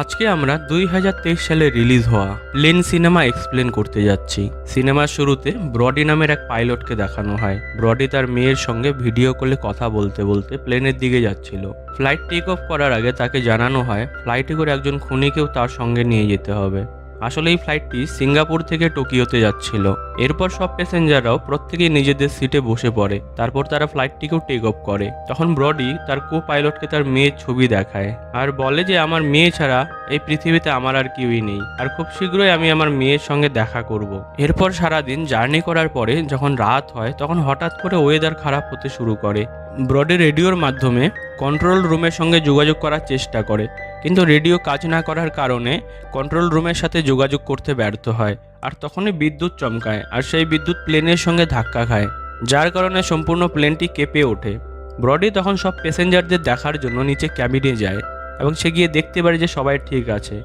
আজকে আমরা দুই হাজার তেইশ সালে রিলিজ হওয়া প্লেন সিনেমা এক্সপ্লেন করতে যাচ্ছি। সিনেমার শুরুতে ব্রডি নামের এক পাইলটকে দেখানো হয়। ব্রডি তার মেয়ের সঙ্গে ভিডিও কলে কথা বলতে বলতে প্লেনের দিকে যাচ্ছিল। ফ্লাইট টেক অফ করার আগে তাকে জানানো হয়, ফ্লাইটে করে একজন খুনিকেও তার সঙ্গে নিয়ে যেতে হবে। আসলে এই ফ্লাইটটি সিঙ্গাপুর থেকে টোকিওতে যাচ্ছিল। এরপর সব প্যাসেঞ্জাররাও প্রত্যেকেই নিজেদের সিটে বসে পড়ে। তারপর তারা ফ্লাইটটিকেও টেক অফ করে। তখন ব্রডি তার কো পাইলটকে তার মেয়ের ছবি দেখায় আর বলে যে, আমার মেয়ে ছাড়া এই পৃথিবীতে আমার আর কেউই নেই। আর খুব শীঘ্রই আমি আমার মেয়ের সঙ্গে দেখা করব। এরপর সারাদিন জার্নি করার পরে যখন রাত হয়, তখন হঠাৎ করে ওয়েদার খারাপ হতে শুরু করে। ব্রডি রেডিওর মাধ্যমে কন্ট্রোল রুমের সঙ্গে যোগাযোগ করার চেষ্টা করে। কিন্তু রেডিও কাজ না করার কারণে কন্ট্রোল রুমের সাথে যোগাযোগ করতে ব্যর্থ হয়। আর তখনই বিদ্যুৎ চমকায়, আর সেই বিদ্যুৎ প্লেনের সঙ্গে ধাক্কা খায়, যার কারণে সম্পূর্ণ প্লেনটি কেঁপে ওঠে। ব্রডি তখন সব প্যাসেঞ্জারদের দেখার জন্য নিচে ক্যাবিনে যায় এবং সে গিয়ে দেখতে পারে যে সবাই ঠিক আছে।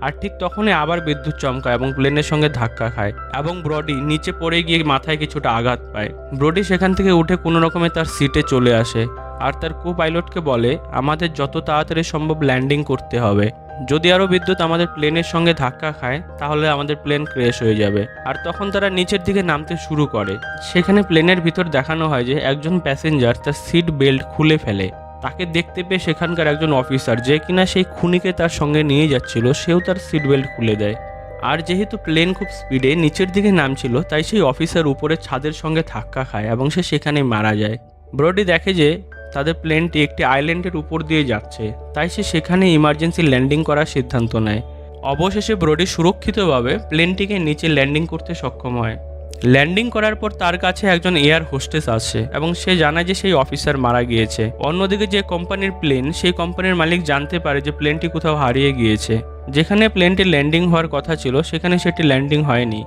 আর ঠিক তখনই আবার বিদ্যুৎ চমকায় এবং প্লেনের সঙ্গে ধাক্কা খায় এবং ব্রডি নিচে পড়ে গিয়ে মাথায় কিছুটা আঘাত পায়। ব্রডি সেখান থেকে উঠে কোনো রকমে তার সিটে চলে আসে। আর তার কো পাইলটকে বলে, আমাদের যত তাড়াতাড়ি সম্ভব ল্যান্ডিং করতে হবে। যদি আরও বিদ্যুৎ আমাদের প্লেনের সঙ্গে ধাক্কা খায়, তাহলে আমাদের প্লেন ক্র্যাশ হয়ে যাবে। আর তখন তারা নিচের দিকে নামতে শুরু করে। সেখানে প্লেনের ভিতর দেখানো হয় যে, একজন প্যাসেঞ্জার তার সিট বেল্ট খুলে ফেলে। তাকে দেখতে পেয়ে সেখানকার একজন অফিসার যে কিনা সেই খুনিকে তার সঙ্গে নিয়ে যাচ্ছিল, সেও তার সিট বেল্ট খুলে দেয়। আর যেহেতু প্লেন খুব স্পিডে নিচের দিকে নামছিল, তাই সেই অফিসার উপরে ছাদের সঙ্গে ধাক্কা খায় এবং সে সেখানে মারা যায়। ব্রডি দেখে যে তাদের প্লেনটি একটি আইল্যান্ডের উপর দিয়ে যাচ্ছে, তাই সে সেখানে ইমার্জেন্সি ল্যান্ডিং করার সিদ্ধান্ত নেয়। অবশেষে ব্রডি সুরক্ষিতভাবে প্লেনটিকে নিচে ল্যান্ডিং করতে সক্ষম হয়। ল্যান্ডিং করার পর তার কাছে একজন এয়ার হোস্টেস আসে এবং সে জানায় যে সেই অফিসার মারা গিয়েছে। অন্যদিকে যে কোম্পানির প্লেন, সেই কোম্পানির মালিক জানতে পারে যে প্লেনটি কোথাও হারিয়ে গিয়েছে। যেখানে প্লেনটি ল্যান্ডিং হওয়ার কথা ছিল, সেখানে সেটি ল্যান্ডিং হয়নি।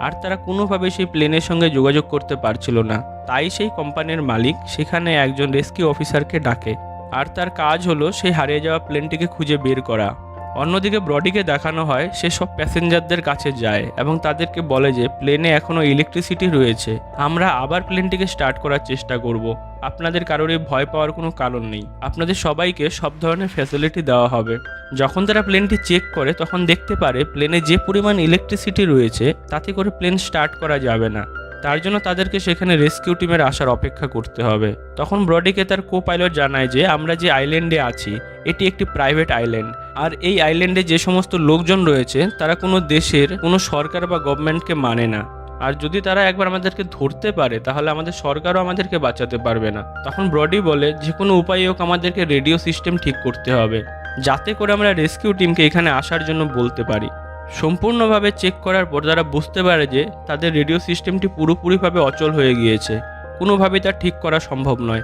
আর তারা কোনোভাবে সেই প্লেনের সঙ্গে যোগাযোগ করতে পারছিল না। তাই সেই কোম্পানির মালিক সেখানে একজন রেস্কিউ অফিসারকে ডাকে। আর তার কাজ হলো সেই হারিয়ে যাওয়া প্লেনটিকে খুঁজে বের করা। অন্যদিকে ব্রডিকে দেখানো হয়, সে সব প্যাসেঞ্জারদের কাছে যায় এবং তাদেরকে বলে যে প্লেনে এখনও ইলেকট্রিসিটি রয়েছে। আমরা আবার প্লেনটিকে স্টার্ট করার চেষ্টা করব। আপনাদের কারোরই ভয় পাওয়ার কোনো কারণ নেই। আপনাদের সবাইকে সব ধরনের ফ্যাসিলিটি দেওয়া হবে। যখন তারা প্লেনটি চেক করে, তখন দেখতে পারে প্লেনে যে পরিমাণ ইলেকট্রিসিটি রয়েছে, তাতে করে প্লেন স্টার্ট করা যাবে না। তার জন্য তাদেরকে সেখানে রেস্কিউ টিমের আসার অপেক্ষা করতে হবে। তখন ব্রডিকে তার কো পাইলট জানায় যে, আমরা যে আইল্যান্ডে আছি, এটি একটি প্রাইভেট আইল্যান্ড আর এই আইল্যান্ডে যে সমস্ত লোকজন রয়েছে, তারা কোনো দেশের, কোনো সরকার বা গভর্নমেন্টকে মানে না। আর যদি তারা একবার আমাদেরকে ধরতে পারে, তাহলে আমাদের সরকারও আমাদেরকে বাঁচাতে পারবে না। তখন ব্রডি বলে, যে কোনো উপায় হোক, আমাদেরকে রেডিও সিস্টেম ঠিক করতে হবে। যাতে করে আমরা রেস্কিউ টিমকে এখানে আসার জন্য বলতে পারি। সম্পূর্ণভাবে চেক করার পর তারা বুঝতে পারে যে, তাদের রেডিও সিস্টেমটি পুরোপুরিভাবে অচল হয়ে গিয়েছে। কোনোভাবেই তা ঠিক করা সম্ভব নয়।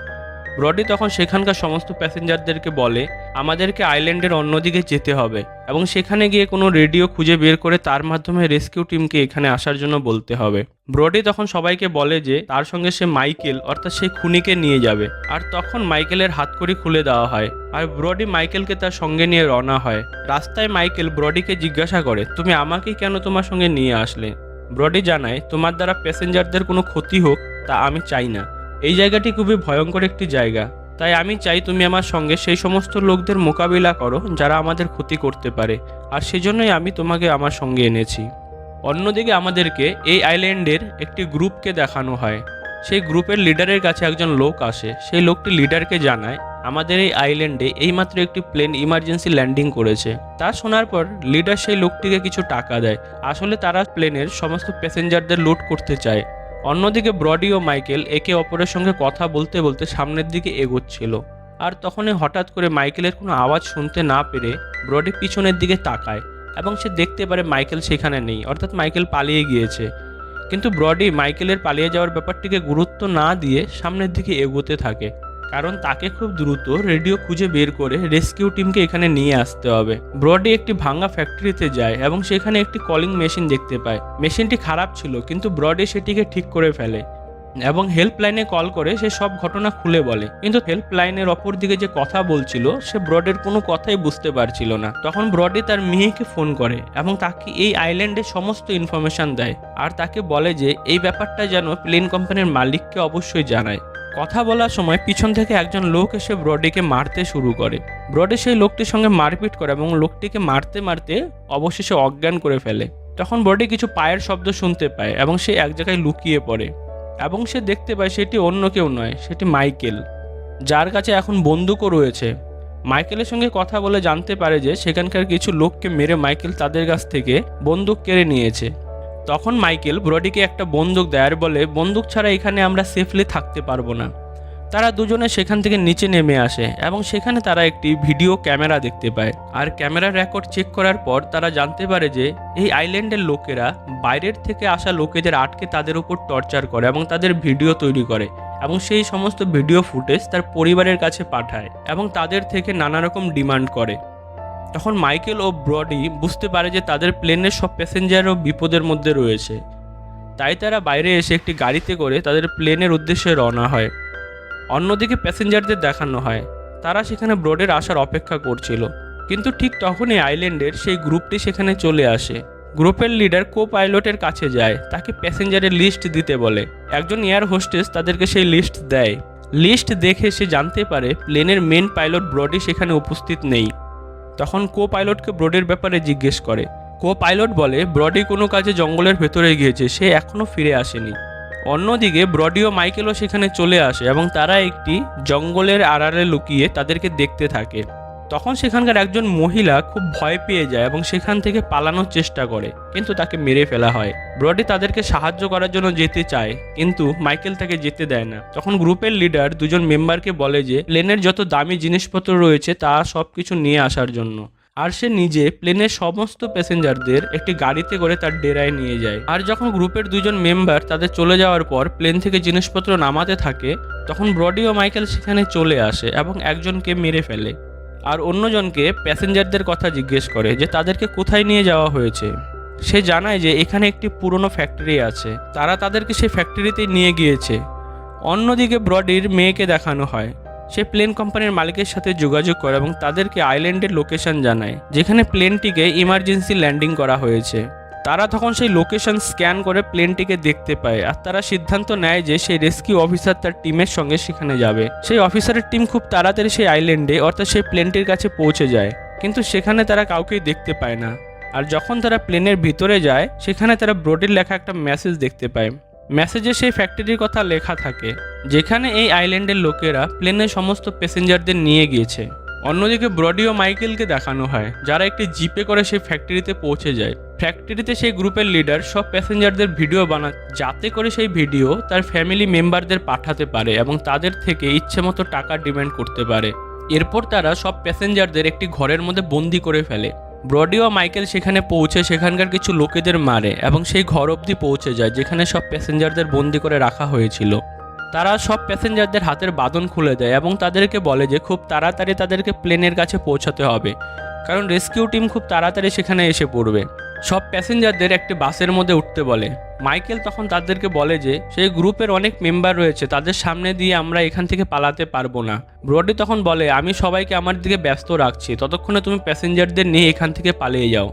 ব্রডি তখন সেখানকার সমস্ত প্যাসেঞ্জারদেরকে বলে আমাদেরকে আইল্যান্ডের অন্যদিকে যেতে হবে এবং সেখানে গিয়ে কোনো রেডিও খুঁজে বের করে তার মাধ্যমে রেস্কিউ টিমকে এখানে আসার জন্য বলতে হবে। ব্রডি তখন সবাইকে বলে যে তার সঙ্গে সে মাইকেল, অর্থাৎ সেই খুনিকে নিয়ে যাবে। আর তখন মাইকেলের হাতকড়ি খুলে দেওয়া হয়। আর ব্রডি মাইকেলকে তার সঙ্গে নিয়ে রওনা হয়। রাস্তায় মাইকেল ব্রডিকে জিজ্ঞাসা করে, তুমি আমাকেই কেন তোমার সঙ্গে নিয়ে আসলে? ব্রডি জানায়, তোমার দ্বারা প্যাসেঞ্জারদের কোনো ক্ষতি হোক, তা আমি চাই না। এই জায়গাটি খুবই ভয়ঙ্কর একটি জায়গা। তাই আমি চাই তুমি আমার সঙ্গে সেই সমস্ত লোকদের মোকাবিলা করো যারা আমাদের ক্ষতি করতে পারে। আর সেজন্যই আমি তোমাকে আমার সঙ্গে এনেছি। অন্যদিকে আমাদেরকে এই আইল্যান্ডের একটি গ্রুপকে দেখানো হয়। সেই গ্রুপের লিডারের কাছে একজন লোক আসে। সেই লোকটি লিডারকে জানায়, আমাদের এই আইল্যান্ডে এইমাত্র একটি প্লেন ইমার্জেন্সি ল্যান্ডিং করেছে তা শোনার পর লিডার সেই লোকটিকে কিছু টাকা দেয়। আসলে তারা প্লেনের সমস্ত প্যাসেঞ্জারদের লুট করতে চায়। অন্যদিকে ব্রডি ও মাইকেল একে অপরের সঙ্গে কথা বলতে বলতে সামনের দিকে এগোচ্ছিল। আর তখনই হঠাৎ করে মাইকেলের কোনো আওয়াজ শুনতে না পেরে ব্রডি পিছনের দিকে তাকায় এবং সে দেখতে পারে মাইকেল সেখানে নেই, অর্থাৎ মাইকেল পালিয়ে গিয়েছে। কিন্তু ব্রডি মাইকেলের পালিয়ে যাওয়ার ব্যাপারটিকে গুরুত্ব না দিয়ে সামনের দিকে এগোতে থাকে। কারণ তাকে খুব দ্রুত রেডিও খুঁজে বের করে রেস্কিউ টিমকে এখানে নিয়ে আসতে হবে। ব্রডি একটি ভাঙা ফ্যাক্টরিতে যায় এবং সেখানে একটি কলিং মেশিন দেখতে পায়। মেশিনটি খারাপ ছিল, কিন্তু ব্রডি সেটিকে ঠিক করে ফেলে এবং হেল্পলাইনে কল করে সে সব ঘটনা খুলে বলে। কিন্তু হেল্পলাইনের অপর দিকে যে কথা বলছিল, সে ব্রডের কোনো কথাই বুঝতে পারছিল না। তখন ব্রডি তার মেয়েকে ফোন করে এবং তাকে এই আইল্যান্ডের সমস্ত ইনফরমেশন দেয়। আর তাকে বলে যে, এই ব্যাপারটা যেন প্লেন কোম্পানির মালিককে অবশ্যই জানায়। কথা বলার সময় পিছন থেকে একজন লোক এসে ব্রডিকে মারতে শুরু করে। ব্রডি সেই লোকটির সঙ্গে মারপিট করে এবং লোকটিকে মারতে মারতে অবশেষে অজ্ঞান করে ফেলে। তখন ব্রডি কিছু পায়ের শব্দ শুনতে পায় এবং সে এক জায়গায় লুকিয়ে পড়ে এবং সে দেখতে পায় সেটি অন্য কেউ নয়, সেটি মাইকেল, যার কাছে এখন বন্দুকও রয়েছে। মাইকেলের সঙ্গে কথা বলে জানতে পারে যে সেখানকার কিছু লোককে মেরে মাইকেল তাদের কাছ থেকে বন্দুক কেড়ে নিয়েছে। তখন মাইকেল ব্রডিকে একটা বন্দুক দেয় আর বলে, বন্দুক ছাড়া এখানে আমরা সেফলি থাকতে পারব না। তারা দুজনে সেখান থেকে নিচে নেমে আসে এবং সেখানে তারা একটি ভিডিও ক্যামেরা দেখতে পায়। আর ক্যামেরার রেকর্ড চেক করার পর তারা জানতে পারে যে, এই আইল্যান্ডের লোকেরা বাইরের থেকে আসা লোকেদের আটকে তাদের উপর টর্চার করে এবং তাদের ভিডিও তৈরি করে এবং সেই সমস্ত ভিডিও ফুটেজ তার পরিবারের কাছে পাঠায় এবং তাদের থেকে নানা রকম ডিমান্ড করে। তখন মাইকেল ও ব্রডি বুঝতে পারে যে তাদের প্লেনের সব প্যাসেঞ্জারও বিপদের মধ্যে রয়েছে। তাই তারা বাইরে এসে একটি গাড়িতে করে তাদের প্লেনের উদ্দেশ্যে রওনা হয়। অন্যদিকে প্যাসেঞ্জারদের দেখানো হয়, তারা সেখানে ব্রডের আসার অপেক্ষা করছিল। কিন্তু ঠিক তখনই আইল্যান্ডের সেই গ্রুপটি সেখানে চলে আসে। গ্রুপের লিডার কো পাইলটের কাছে যায়, তাকে প্যাসেঞ্জারের লিস্ট দিতে বলে। একজন এয়ার হোস্টেস তাদেরকে সেই লিস্ট দেয়। লিস্ট দেখে সে জানতে পারে প্লেনের মেন পাইলট ব্রডি সেখানে উপস্থিত নেই। তখন কো পাইলটকে ব্রডের ব্যাপারে জিজ্ঞেস করে। কো পাইলট বলে ব্রডি কোনো কাজে জঙ্গলের ভেতরে গিয়েছে, সে এখনও ফিরে আসেনি। অন্যদিকে ব্রডি ও মাইকেলও সেখানে চলে আসে এবং তারা একটি জঙ্গলের আড়ালে লুকিয়ে তাদেরকে দেখতে থাকে। তখন সেখানকার একজন মহিলা খুব ভয় পেয়ে যায় এবং সেখান থেকে পালানোর চেষ্টা করে, কিন্তু তাকে মেরে ফেলা হয়। ব্রডি তাদেরকে সাহায্য করার জন্য যেতে চায়, কিন্তু মাইকেল তাকে যেতে দেয় না। তখন গ্রুপের লিডার দুজন মেম্বারকে বলে যে, প্লেনের যত দামি জিনিসপত্র রয়েছে, তা সব কিছু নিয়ে আসার জন্য। আর সে নিজে প্লেনের সমস্ত প্যাসেঞ্জারদের একটি গাড়িতে করে তার ডেরায় নিয়ে যায়। আর যখন গ্রুপের দুজন মেম্বার তাদের চলে যাওয়ার পর প্লেন থেকে জিনিসপত্র নামাতে থাকে, তখন ব্রডি ও মাইকেল সেখানে চলে আসে এবং একজনকে মেরে ফেলে। আর অন্যজনকে প্যাসেঞ্জারদের কথা জিজ্ঞেস করে যে তাদেরকে কোথায় নিয়ে যাওয়া হয়েছে। সে জানায় যে এখানে একটি পুরনো ফ্যাক্টরি আছে। তারা তাদেরকে সেই ফ্যাক্টরিতেই নিয়ে গিয়েছে। অন্যদিকে ব্রডির মেয়েকে দেখানো হয়। সে প্লেন কোম্পানির মালিকের সাথে যোগাযোগ করে এবং তাদেরকে আইল্যান্ডের লোকেশন জানায়, যেখানে প্লেনটিকে ইমার্জেন্সি ল্যান্ডিং করা হয়েছে। তারা তখন সেই লোকেশন স্ক্যান করে প্লেনটিকে দেখতে পায় আর তারা সিদ্ধান্ত নেয় যে সেই রেস্কিউ অফিসার তার টিমের সঙ্গে সেখানে যাবে। সেই অফিসারের টিম খুব তাড়াতাড়ি সেই আইল্যান্ডে অর্থাৎ সেই প্লেনটির কাছে পৌঁছে যায়। কিন্তু সেখানে তারা কাউকেই দেখতে পায় না। আর যখন তারা প্লেনের ভিতরে যায়, সেখানে তারা ব্রোডের লেখা একটা মেসেজ দেখতে পায়। মেসেজে সেই ফ্যাক্টরির কথা লেখা থাকে, যেখানে এই আইল্যান্ডের লোকেরা প্লেনের সমস্ত প্যাসেঞ্জারদের নিয়ে গিয়েছে। অন্যদিকে ব্রডি ও মাইকেলকে দেখানো হয়, যারা একটি জিপে করে সেই ফ্যাক্টরিতে পৌঁছে যায়। ফ্যাক্টরিতে সেই গ্রুপের লিডার সব প্যাসেঞ্জারদের ভিডিও বানায়, যাতে করে সেই ভিডিও তার ফ্যামিলি মেম্বারদের পাঠাতে পারে এবং তাদের থেকে ইচ্ছে মতো টাকা ডিমান্ড করতে পারে। এরপর তারা সব প্যাসেঞ্জারদের একটি ঘরের মধ্যে বন্দি করে ফেলে। ব্রডি ও মাইকেল সেখানে পৌঁছে সেখানকার কিছু লোকেদের মারে এবং সেই ঘর অবধি পৌঁছে যায়, যেখানে সব প্যাসেঞ্জারদের বন্দি করে রাখা হয়েছিল। তারা সব প্যাসেঞ্জারদের হাতের বাঁধন খুলে দেয় এবং তাদেরকে বলে যে খুব তাড়াতাড়ি তাদেরকে প্লেনের কাছে পৌঁছাতে হবে। কারণ রেস্কিউ টিম খুব তাড়াতাড়ি সেখানে এসে পড়বে। সব প্যাসেঞ্জারদের একটি বাসের মধ্যে উঠতে বলে। মাইকেল তখন তাদেরকে বলে যে সেই গ্রুপের অনেক মেম্বার রয়েছে, তাদের সামনে দিয়ে আমরা এখান থেকে পালাতে পারব না। ব্রডি তখন বলে, আমি সবাইকে আমার দিকে ব্যস্ত রাখছি। ততক্ষণে তুমি প্যাসেঞ্জারদের নিয়ে এখান থেকে পালিয়ে যাও।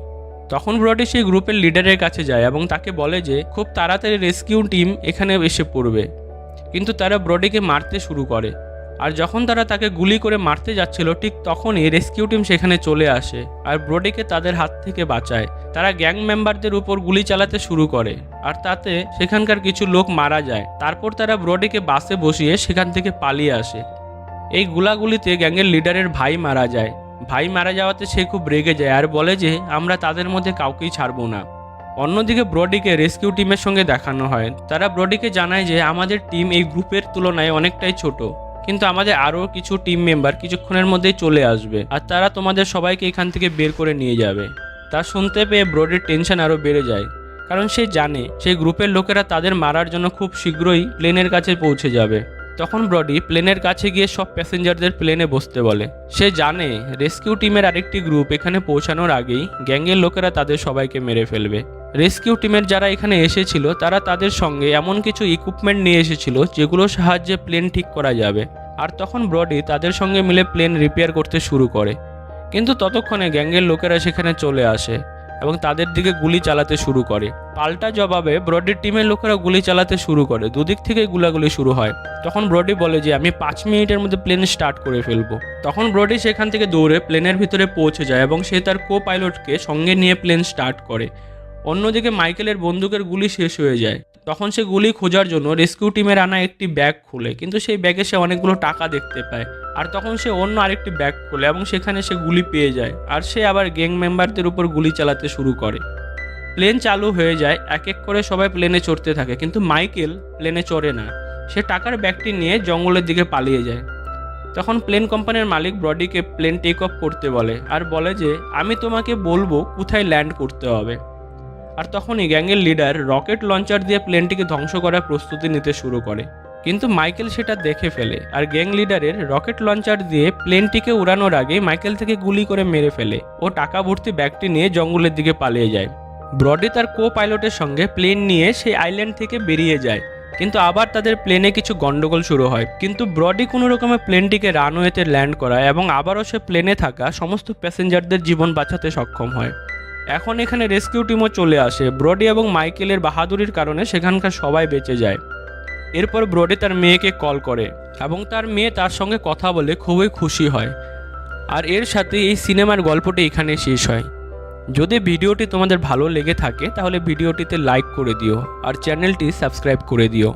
তখন ব্রডি সেই গ্রুপের লিডারের কাছে যায় এবং তাকে বলে যে, খুব তাড়াতাড়ি রেস্কিউ টিম এখানে এসে পড়বে। কিন্তু তারা ব্রডিকে মারতে শুরু করে। আর যখন তারা তাকে গুলি করে মারতে যাচ্ছিল, ঠিক তখনই রেস্কিউ টিম সেখানে চলে আসে আর ব্রডিকে তাদের হাত থেকে বাঁচায়। তারা গ্যাং মেম্বারদের উপর গুলি চালাতে শুরু করে আর তাতে সেখানকার কিছু লোক মারা যায়। তারপর তারা ব্রডিকে বাসে বসিয়ে সেখান থেকে পালিয়ে আসে। এই গুলাগুলিতে গ্যাংয়ের লিডারের ভাই মারা যায়। ভাই মারা যাওয়াতে সে খুব রেগে যায় আর বলে যে, আমরা তাদের মধ্যে কাউকেই ছাড়বো না। অন্যদিকে ব্রডিকে রেস্কিউ টিমের সঙ্গে দেখানো হয়। তারা ব্রডিকে জানায় যে আমাদের টিম এই গ্রুপের তুলনায় অনেকটাই ছোট, কিন্তু আমাদের আরও কিছু টিম মেম্বার কিছুক্ষণের মধ্যেই চলে আসবে আর তারা তোমাদের সবাইকে এখান থেকে বের করে নিয়ে যাবে। তা শুনতে পেয়ে ব্রডির টেনশন আরও বেড়ে যায়, কারণ সে জানে সেই গ্রুপের লোকেরা তাদের মারার জন্য খুব শীঘ্রই প্লেনের কাছে পৌঁছে যাবে। তখন ব্রডি প্লেনের কাছে গিয়ে সব প্যাসেঞ্জারদের প্লেনে বসতে বলে। সে জানে রেস্কিউ টিমের আরেকটি গ্রুপ এখানে পৌঁছানোর আগেই গ্যাংয়ের লোকেরা তাদের সবাইকে মেরে ফেলবে। রেস্কিউ টিমের যারা এখানে এসেছিল, তারা তাদের সঙ্গে এমন কিছু ইকুইপমেন্ট নিয়ে এসেছিল, যেগুলোর সাহায্যে প্লেন ঠিক করা যাবে। আর তখন ব্রডি তাদের সঙ্গে মিলে প্লেন রিপেয়ার করতে শুরু করে। কিন্তু ততক্ষণে গ্যাংয়ের লোকেরা সেখানে চলে আসে এবং তাদের দিকে গুলি চালাতে শুরু করে। পাল্টা জবাবে ব্রডির টিমের লোকেরা গুলি চালাতে শুরু করে। দুদিক থেকে গুলাগুলি শুরু হয়। তখন ব্রডি বলে যে, আমি পাঁচ মিনিটের মধ্যে প্লেন স্টার্ট করে ফেলব। তখন ব্রডি সেখান থেকে দৌড়ে প্লেনের ভিতরে পৌঁছে যায় এবং সে তার কো পাইলটকে সঙ্গে নিয়ে প্লেন স্টার্ট করে। অন্যদিকে মাইকেলের বন্দুকের গুলি শেষ হয়ে যায়। তখন সে গুলি খোঁজার জন্য রেস্কিউ টিমের আনা একটি ব্যাগ খুলে, কিন্তু সেই ব্যাগে সে অনেকগুলো টাকা দেখতে পায়। আর তখন সে অন্য আরেকটি ব্যাগ খোলে এবং সেখানে সে গুলি পেয়ে যায়, আর সে আবার গ্যাং মেম্বারদের উপর গুলি চালাতে শুরু করে। প্লেন চালু হয়ে যায়, এক এক করে সবাই প্লেনে চড়তে থাকে, কিন্তু মাইকেল প্লেনে চড়ে না। সে টাকার ব্যাগটি নিয়ে জঙ্গলের দিকে পালিয়ে যায়। তখন প্লেন কোম্পানির মালিক ব্রডিকে প্লেন টেক অফ করতে বলে, আর বলে যে, আমি তোমাকে বলব কোথায় ল্যান্ড করতে হবে। আর তখনই গ্যাংয়ের লিডার রকেট লঞ্চার দিয়ে প্লেনটিকে ধ্বংস করার প্রস্তুতি নিতে শুরু করে। কিন্তু মাইকেল সেটা দেখে ফেলে আর গ্যাং লিডারের রকেট লঞ্চার দিয়ে প্লেনটিকে উড়ানোর আগে মাইকেল থেকে গুলি করে মেরে ফেলে ও টাকা ভর্তি ব্যাগটি নিয়ে জঙ্গলের দিকে পালিয়ে যায়। ব্রডি তার কো পাইলটের সঙ্গে প্লেন নিয়ে সেই আইল্যান্ড থেকে বেরিয়ে যায়, কিন্তু আবার তাদের প্লেনে কিছু গন্ডগোল শুরু হয়। কিন্তু ব্রডি কোনো রকমে প্লেনটিকে রানওয়েতে ল্যান্ড করায় এবং আবারও সে প্লেনে থাকা সমস্ত প্যাসেঞ্জারদের জীবন বাঁচাতে সক্ষম হয়। এখন এখানে রেস্কিউ টিমও চলে আসে। ব্রডি এবং মাইকেলের বাহাদুরির কারণে সেখানকার সবাই বেঁচে যায়। এরপর ব্রডি তার মেয়েকে কল করে এবং তার মেয়ে তার সঙ্গে কথা বলে খুবই খুশি হয়। আর এর সাথে এই সিনেমার গল্পটি এখানে শেষ হয়। যদি ভিডিওটি তোমাদের ভালো লেগে থাকে, তাহলে ভিডিওটিতে লাইক করে দিও আর চ্যানেলটি সাবস্ক্রাইব করে দিও।